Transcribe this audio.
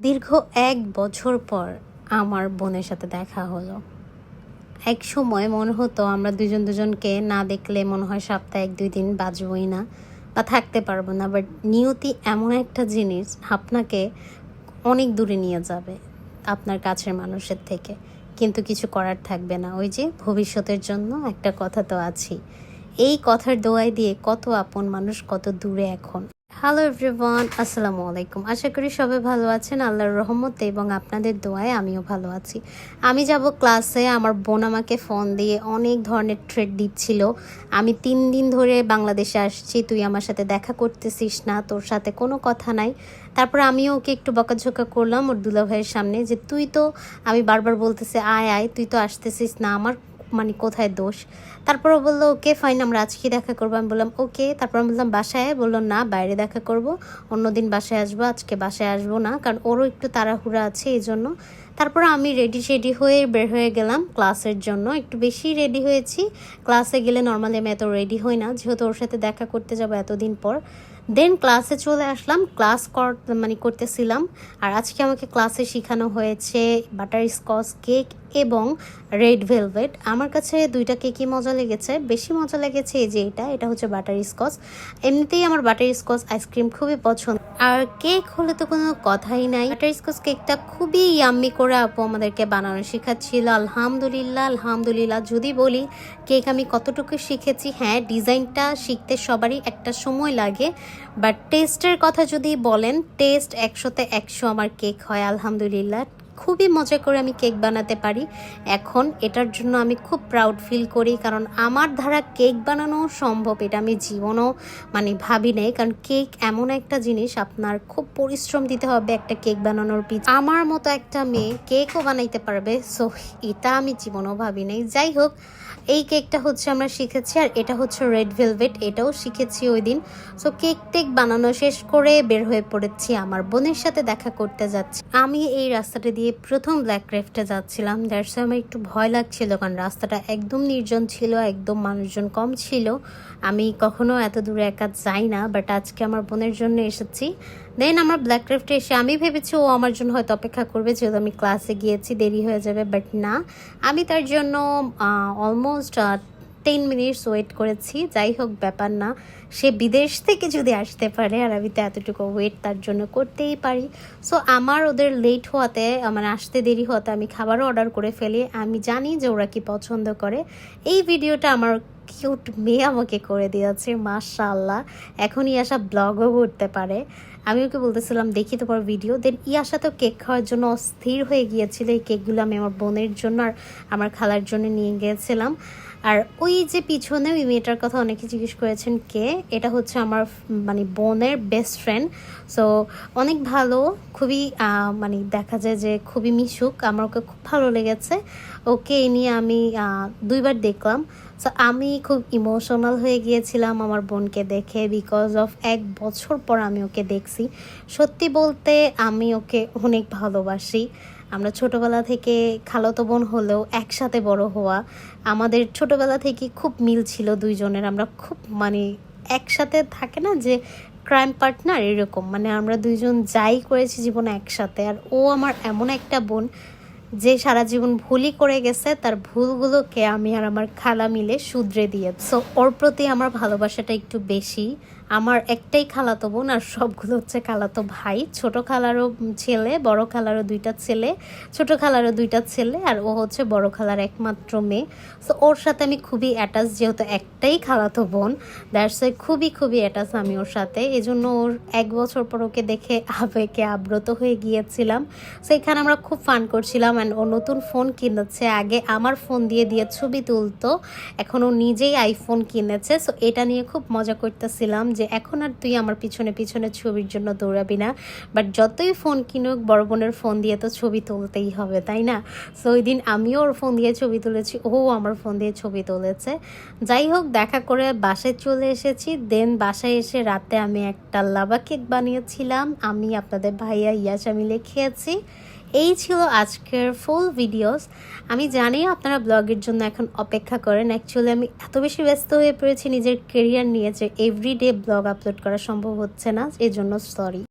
দীর্ঘ এক বছর পর আমার বোনের সাথে দেখা হলো। এক সময় মনে হতো আমরা দুজন দুজনকে না দেখলে মনে হয় সপ্তাহে এক, দুই দিন বাঁচবই না বা থাকতে পারব না। বাট নিয়তি এমন একটা জিনিস আপনাকে অনেক দূরে নিয়ে যাবে আপনার কাছের মানুষের থেকে। কিন্তু কিছু করার থাকবে না। ওই যে ভবিষ্যতের জন্য একটা কথা তো আছেই। এই কথার দোয়াই দিয়ে কত আপন মানুষ কত দূরে এখন। হ্যালো এভরিওয়ান আসসালামু আলাইকুম আশা করি সবাই ভালো আছেন। আল্লাহর রহমতে এবং আপনাদের দোয়ায় আমিও ভালো আছি। আমি যাব ক্লাসে আমার বোন আমাকে ফোন দিয়ে অনেক ধরনের ট্রেড দিচ্ছিল। আমি তিন দিন ধরে বাংলাদেশে আসছি। তুই আমার সাথে দেখা করতেছিস না, তোর সাথে কোনো কথা নাই। তারপর আমিও ওকে একটু বকাঝোকা করলাম ওর দুলা ভাইয়ের সামনে যে, তুই তো, আমি বারবার বলতেছে, আয় আয়, তুই তো আসতেছিস না। আমার মানে কোথায় দোষ? তারপর বলল, ওকে ফাইন আমরা আজকে দেখা করব। আমি বললাম, ওকে। তারপর আমি বললাম, বাসায়? বলল, না, বাইরে দেখা করব। অন্যদিন বাসায় আসব, আজকে বাসায় আসব না, কারণ ওরও একটু তাড়াহুড়া আছে এই জন্য। তারপর আমি রেডি শেডি হয়ে বের হয়ে গেলাম ক্লাসের জন্য। একটু বেশি রেডি হয়েছি। ক্লাসে গেলে নর্মালি আমি এত রেডি হই না, যেহেতু ওর সাথে দেখা করতে যাব এতদিন পর। দেন ক্লাসে চলে আসলাম ক্লাস কর মানে করতেছিলাম। আর আজকে আমাকে ক্লাসে শেখানো হয়েছে বাটার স্কচ কেক এবং রেড ভেলভেট আমার কাছে দুইটা কেকই মজা লেগেছে? বেশি মজা লেগেছে এই যে এটা এটা হচ্ছে বাটার স্কচ এমনিতেই আমার বাটার স্কচ আইসক্রিম খুবই পছন্দ। আর কেক হলে তো কোনো কথাই নাই। বাটার স্কচ কেকটা খুবই ইয়াম্মি করে আপু আমাদেরকে বানানো শেখাচ্ছিল। আলহামদুলিল্লাহ আলহামদুলিল্লাহ। যদি বলি কেক আমি কতটুকু শিখেছি? হ্যাঁ ডিজাইনটা শিখতে সবারই একটা সময় লাগে। বাট টেস্টের কথা যদি বলেন টেস্ট একশোতে একশো আমার কেক হয়, আলহামদুলিল্লাহ। খুবই মজা করে আমি কেক বানাতে পারি। এখন এটার জন্য আমি খুব প্রাউড ফিল করি, কারণ আমার ধারা কেক বানানো সম্ভব, এটা আমি জীবনও মানে ভাবি নাই। কারণ কেক এমন একটা জিনিস, আপনার খুব পরিশ্রম দিতে হবে একটা কেক বানানোর পিছ। আমার মতো একটা মেয়ে কেকও বানাইতে পারবে সো এটা আমি জীবনও ভাবি নাই। যাই হোক এই কেকটা হচ্ছে আমরা শিখেছি, আর এটা হচ্ছে রেড ভেলভেট এটাও শিখেছি ওই দিন। সো কেক টেক বানানো শেষ করে বের হয়ে পড়েছি আমার বোনের সাথে দেখা করতে যাচ্ছি। আমি এই রাস্তাটা দিয়ে প্রথম ব্ল্যাক ক্রেফটে যাচ্ছিলাম। দ্যাটস আমার একটু ভয় লাগছিল, কারণ রাস্তাটা একদম নির্জন ছিল, একদম মানুষজন কম ছিল। আমি কখনো এত দূরে একা যাই না বাট আজকে আমার বোনের জন্য এসেছি। দেন আমার ব্ল্যাক ক্রেফটে এসে আমি ভেবেছি ও আমার জন্য হয়তো অপেক্ষা করবে, যেহেতু আমি ক্লাসে গিয়েছি, দেরি হয়ে যাবে বাট না। আমি তার জন্য অলমোস্ট টেন মিনিটস ওয়েট করেছি। যাই হোক, ব্যাপার না। সে বিদেশ থেকে যদি আসতে পারে, আর আমি তো এতটুকু ওয়েট তার জন্য করতেই পারি। সো আমার ওদের লেট হওয়াতে মানে আসতে দেরি হওয়াতে আমি খাবারও অর্ডার করে ফেলি। আমি জানি যে ওরা কি পছন্দ করে। এই ভিডিওটা আমার কিউট মেয়ে আমাকে করে দিয়েছে মাশাল্লাহ এখন ইয়াসা ব্লগও করতে পারে। আমি ওকে বলতেছিলাম, দেখি তোমার ভিডিও দেন ইয়াসা তো কেক খাওয়ার জন্য অস্থির হয়ে গিয়েছিল, এই কেকগুলো আমি আমার বোনের জন্য আর আমার খালার জন্য নিয়ে গিয়েছিলাম। আর ওই যে পিছনে ওই মেয়েটার কথা অনেকে জিজ্ঞেস করেছেন কে, এটা হচ্ছে আমার মানে বোনের বেস্ট ফ্রেন্ড সো অনেক ভালো, খুবই মানে দেখা যায় যে খুবই মিশুক, আমার ওকে খুব ভালো লেগেছে। ওকে এই নিয়ে আমি দুইবার দেখলাম। সো আমি খুব ইমোশনাল হয়ে গিয়েছিলাম আমার বোনকে দেখে বিকজ অফ এক বছর পর আমি ওকে দেখছি। সত্যি বলতে আমি ওকে অনেক ভালোবাসি। আমরা ছোটবেলা থেকে খালাতো বোন হলেও একসাথে বড় হওয়া, আমাদের ছোটবেলা থেকে খুব মিল ছিল দুইজনের। আমরা খুব মানে একসাথে থাকে না যে ক্রাইম পার্টনার এরকম। মানে আমরা দুইজন যাই করেছি জীবনে একসাথে। আর ও আমার এমন একটা বোন যে সারা জীবন ভুলই করে গেছে, তার ভুলগুলোকে আমি আর আমার খালা মিলে শুধরে দিয়ে। সো ওর প্রতি আমার ভালোবাসাটা একটু বেশি। আমার একটাই খালাতো বোন আর সবগুলো হচ্ছে খালাতো ভাই। ছোট খালারও ছেলে, বড় খালারও দুইটা ছেলে, ছোট খালারও দুইটা ছেলে আর ও হচ্ছে বড় খালার একমাত্র মেয়ে। সো ওর সাথে আমি খুবই অ্যাটাচ যেহেতু একটাই খালাতো বোন। দ্যাটস খুবই খুবই অ্যাটাচ আমি ওর সাথে। এজন্য ওর এক বছর পর ওকে দেখে আবেগে আব্রত হয়ে গিয়েছিলাম। সো এখানে আমরা খুব ফান করছিলাম অ্যান্ড ও নতুন ফোন কিনেছে। আগে আমার ফোন দিয়ে দিয়ে ছবি তুলতো। এখন ও নিজেই আইফোন কিনেছে। সো এটা নিয়ে খুব মজা করতেছিলাম যে এখন আর তুই আমার পিছনে পিছনে ছবির জন্য দৌড়াবি না। বাট যতই ফোন কিনুক, বড় বোনের ফোন দিয়ে তো ছবি তুলতেই হবে, তাই না? সো ওই দিন আমিও ওর ফোন দিয়ে ছবি তুলেছি, ও আমার ফোন দিয়ে ছবি তুলেছে। যাই হোক, দেখা করে বাসায় চলে এসেছি। দেন বাসায় এসে রাতে আমি একটা লাভা কেক বানিয়েছিলাম। আমি আপনাদের ভাইয়া ইয়াসা মিলে খেয়েছি এই ছিল আজকের ফুল ভিডিওস আমি জানি আপনারা ব্লগের জন্য এখন অপেক্ষা করেন। অ্যাকচুয়ালি আমি এত বেশি ব্যস্ত হয়ে পড়েছি, নিজের কেরিয়ার নিয়ে যে এভরিডে ব্লগ আপলোড করা সম্ভব হচ্ছে না এই জন্য সরি